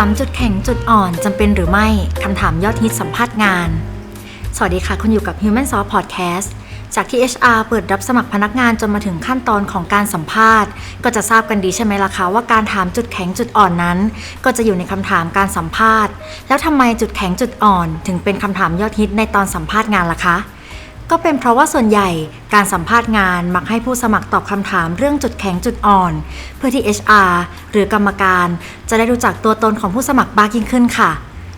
ามจุดแข็งจุดอ่อนจำเป็นหรือไม่คำถามยอดฮิตสัมภาษณ์งาน สวัสดีค่ะ คุณอยู่กับ Human Source Podcast จากที่ HR เปิดรับสมัครพนักงานจนมาถึงขั้นตอนของการสัมภาษณ์ ก็จะทราบกันดีใช่ไหมล่ะคะว่าการถามจุดแข็งจุดอ่อนนั้น ก็จะอยู่ในคำถามการสัมภาษณ์ แล้วทำไมจุดแข็งจุดอ่อน ถึงเป็นคำถามยอดฮิตในตอนสัมภาษณ์งานล่ะคะ ก็เป็นเพราะว่าส่วนใหญ่การสัมภาษณ์งานมักให้ผู้สมัครตอบคำถามเรื่องจุดแข็งจุดอ่อน เพื่อที่ HR หรือกรรมการจะได้รู้จักตัวตนของผู้สมัครมากยิ่งขึ้นค่ะ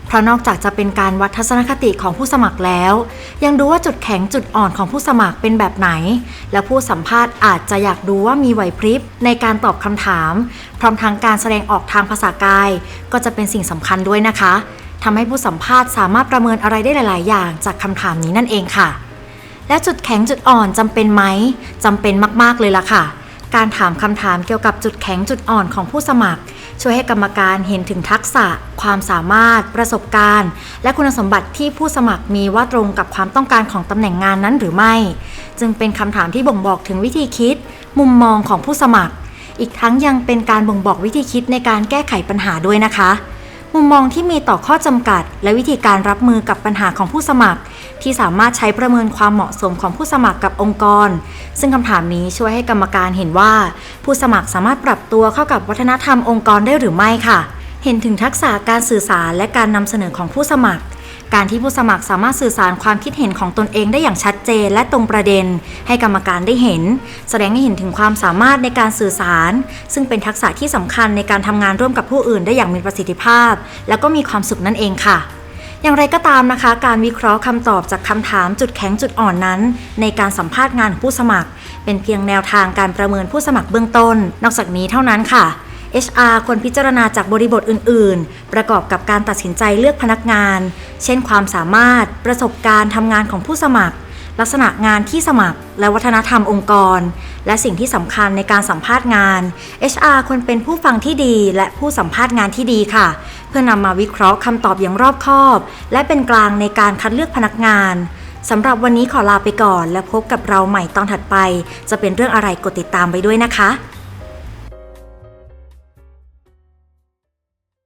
เพราะนอกจากจะเป็นการวัดทัศนคติของผู้สมัครแล้ว ยังดูว่าจุดแข็งจุดอ่อนของผู้สมัครเป็นแบบไหน และผู้สัมภาษณ์อาจจะอยากดูว่ามีไหวพริบในการตอบคำถาม พร้อมทั้งการแสดงออกทางภาษากาย ก็จะเป็นสิ่งสำคัญด้วยนะคะทำให้ผู้สัมภาษณ์สามารถประเมินอะไรได้หลาย ๆ อย่างจากคำถามนี้นั่นเองค่ะ และจุดแข็งจุดอ่อนจำเป็นไหมจำเป็นมากๆเลยล่ะค่ะ การถามคำถามเกี่ยวกับจุดแข็งจุดอ่อนของผู้สมัคร ช่วยให้กรรมการเห็นถึงทักษะ ความสามารถ ประสบการณ์ และคุณสมบัติที่ผู้สมัครมีว่าตรงกับความต้องการของตำแหน่งงานนั้นหรือไม่ จึงเป็นคำถามที่บ่งบอกถึงวิธีคิด มุมมองของผู้สมัคร อีกทั้งยังเป็นการบ่งบอกวิธีคิดในการแก้ไขปัญหาด้วยนะคะ มุมมองที่มีต่อข้อจำกัด และวิธีการรับมือกับปัญหาของผู้สมัคร ที่สามารถใช้ประเมินความเหมาะสมของผู้สมัครกับองค์กร ซึ่งคำถามนี้ช่วยให้กรรมการเห็นว่า ผู้สมัครสามารถปรับตัวเข้ากับวัฒนธรรมองค์กรได้หรือไม่ค่ะ เห็นถึงทักษะการสื่อสารและการนำเสนอของผู้สมัคร การที่ผู้สมัครสามารถสื่อสารความคิดเห็นของตนเองได้อย่างชัดเจน และตรงประเด็น ให้กรรมการได้เห็น แสดงให้เห็นถึงความสามารถในการสื่อสาร ซึ่งเป็นทักษะที่สำคัญในการทำงานร่วมกับผู้อื่นได้อย่างมีประสิทธิภาพ แล้วก็มีความสุขนั่นเองค่ะอย่างไรก็ตามนะคะ การวิเคราะห์คำตอบจากคำถามจุดแข็งจุดอ่อนนั้น ในการสัมภาษณ์งานของผู้สมัคร เป็นเพียงแนวทางการประเมินผู้สมัครเบื้องต้น นอกจากนี้เท่านั้นค่ะ HR ควรพิจารณาจากบริบทอื่น ๆ ประกอบกับการตัดสินใจเลือกพนักงาน เช่น ความสามารถ ประสบการณ์ทำงานของผู้สมัคร ลักษณะงานที่สมัคร และวัฒนธรรมองค์กร และสิ่งที่สำคัญในการสัมภาษณ์งาน HR ควรเป็นผู้ฟังที่ดี และผู้สัมภาษณ์งานที่ดีค่ะ เพื่อนำมาวิเคราะห์คำตอบอย่างรอบคอบ และเป็นกลางในการคัดเลือกพนักงานสำหรับวันนี้ขอลาไปก่อน และพบกับเราใหม่ตอนถัดไป จะเป็นเรื่องอะไรกดติดตามไปด้วยนะคะ